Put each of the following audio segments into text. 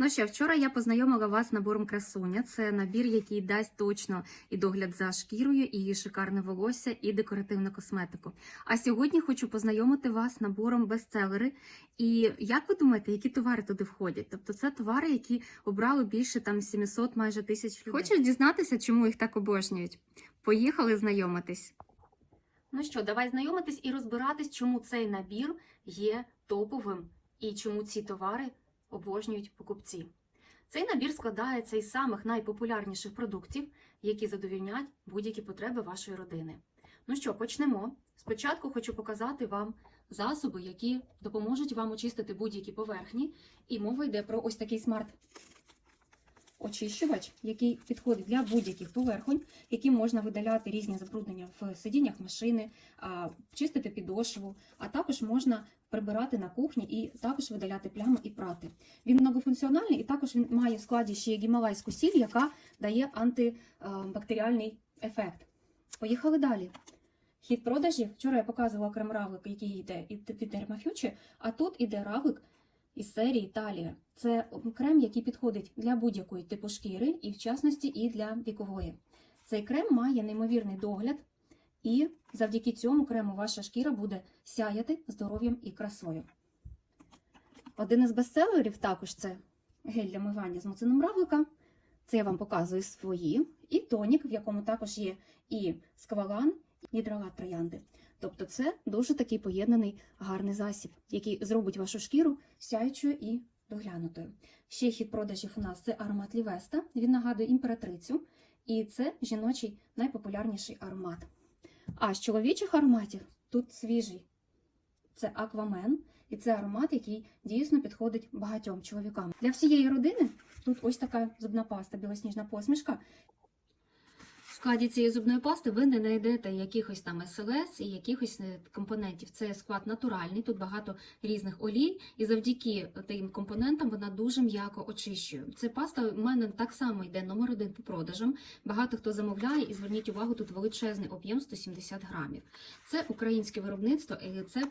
Ну що, вчора я познайомила вас з набором красуня. Це набір, який дасть точно і догляд за шкірою, і шикарне волосся, і декоративну косметику. А сьогодні хочу познайомити вас з набором бестселери. І як ви думаєте, які товари туди входять? Тобто це товари, які обрали більше там 700 майже тисяч людей. Хочеш дізнатися, чому їх так обожнюють? Поїхали знайомитись. Ну що, давай знайомитись і розбиратись, чому цей набір є топовим і чому ці товари обожнюють покупці. Цей набір складається із самих найпопулярніших продуктів, які задовільнять будь-які потреби вашої родини. Ну що, почнемо. Спочатку хочу показати вам засоби, які допоможуть вам очистити будь-які поверхні. І мова йде про ось такий смарт очищувач, який підходить для будь-яких поверхонь, яким можна видаляти різні забруднення в сидіннях машини, чистити підошву, а також можна прибирати на кухні і також видаляти плями і прати. Він многофункціональний і також він має в складі ще гімалайську сіль, яка дає антибактеріальний ефект. Поїхали далі. Хід продажів. Вчора я показувала крем равлик, який йде від Dermafuture, а тут іде равлик із серії Італія. Це крем, який підходить для будь-якої типу шкіри, і в частності і для вікової. Цей крем має неймовірний догляд, і завдяки цьому крему ваша шкіра буде сяяти здоров'ям і красою. Один із бестселерів також це гель для мивання з муцином равлика. Це я вам показую свої. І тонік, в якому також є і сквалан, і гідролат троянди. Тобто це дуже такий поєднаний гарний засіб, який зробить вашу шкіру сяючою і доглянутою. Ще хід продажів у нас це аромат Лівеста. Він нагадує імператрицю, і це жіночий найпопулярніший аромат. А з чоловічих ароматів тут свіжий. Це аквамен, і це аромат, який дійсно підходить багатьом чоловікам. Для всієї родини тут ось така зубна паста, білосніжна посмішка. Складі цієї зубної пасти ви не знайдете якихось там СЛС і якихось е, компонентів. Це склад натуральний, тут багато різних олій, і завдяки тим компонентам вона дуже м'яко очищує. Це паста в мене так само йде номер один по продажам. Багато хто замовляє, і зверніть увагу, тут величезний об'єм 170 грамів. Це українське виробництво, і це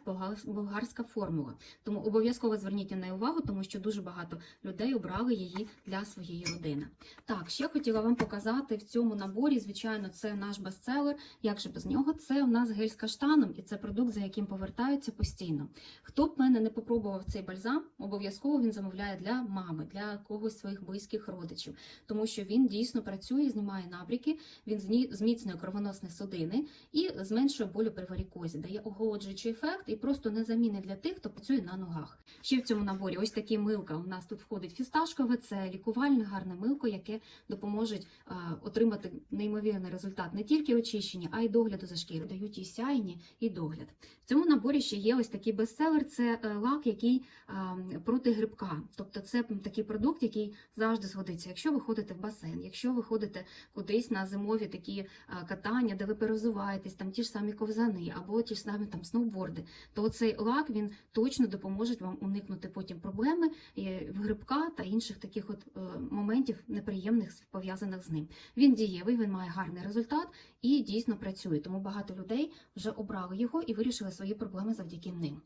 болгарська формула. Тому обов'язково зверніть на неї увагу, тому що дуже багато людей обрали її для своєї родини. Так, ще хотіла вам показати в цьому наборі, звичайно, це наш бестселер. Як же без нього? Це у нас гель з каштаном, і це продукт, за яким повертаються постійно. Хто б мене не попробував цей бальзам, обов'язково він замовляє для мами, для когось своїх близьких родичів, тому що він дійсно працює, знімає набріки, він зміцнює кровоносні судини і зменшує болю при варікозі, дає охолоджуючий ефект і просто незамінний для тих, хто працює на ногах. Ще в цьому наборі ось такі милка. У нас тут входить фісташкове, це лікувальне гарне милко, яке допоможе отримати неймовірний результат не тільки очищення, а й догляду за шкірою. Дають і сяйні, і догляд. В цьому наборі ще є ось такий бестселер. Це е, лак, який а, проти грибка. Тобто це такий продукт, який завжди згодиться. Якщо ви ходите в басейн, якщо ви ходите кудись на зимові такі а, катання, де ви перезуваєтесь, там ті ж самі ковзани або ті ж самі там сноуборди, то цей лак він точно допоможе вам уникнути потім проблеми е, в грибка та інших таких от е, моментів неприємних пов'язаних з ним. Він дієвий, він має гарний результат і дійсно працює. Тому багато людей вже обрали його і вирішили свої проблеми завдяки ним.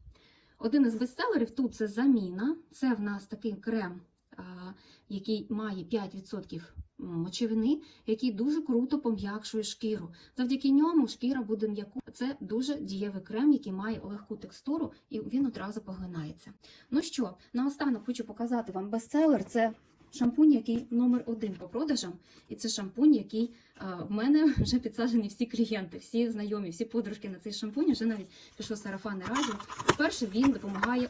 Один із бестселерів тут це заміна. Це в нас такий крем, який має 5% мочевини, який дуже круто пом'якшує шкіру. Завдяки ньому шкіра буде м'яку. Це дуже дієвий крем, який має легку текстуру, і він одразу поглинається. Ну що, наостанок хочу показати вам бестселер. Це шампунь, який номер один по продажам, і це шампунь, який в мене вже підсаджені всі клієнти, всі знайомі, всі подружки на цей шампунь. Вже навіть пішло сарафанне радіо. По-перше, він допомагає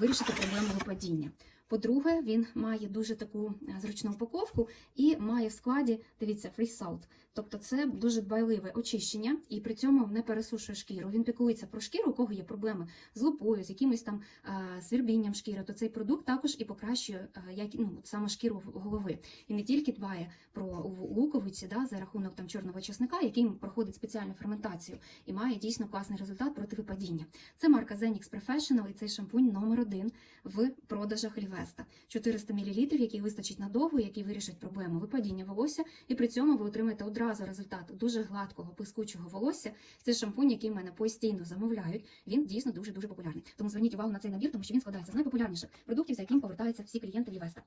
вирішити проблему випадіння. По-друге, він має дуже таку е, зручну упаковку і має в складі, дивіться, free salt. Тобто це дуже дбайливе очищення і при цьому не пересушує шкіру. Він піклується про шкіру, у кого є проблеми з лупою, з якимось там е, свірбінням шкіри, то цей продукт також і покращує е, як, ну, саме шкіру голови. І не тільки дбає про луковиці да, за рахунок там чорного чесника, який проходить спеціальну ферментацію і має дійсно класний результат проти випадіння. Це марка Zenix Professional і цей шампунь номер один в продажах Лівеста. 400 мл, який вистачить надовго, який вирішить проблему випадіння волосся, і при цьому ви отримаєте одразу результат дуже гладкого, пискучого волосся. Це шампунь, який в мене постійно замовляють. Він дійсно дуже дуже популярний. Тому зверніть увагу на цей набір, тому що він складається з найпопулярніших продуктів, за яким повертаються всі клієнти Лівеста.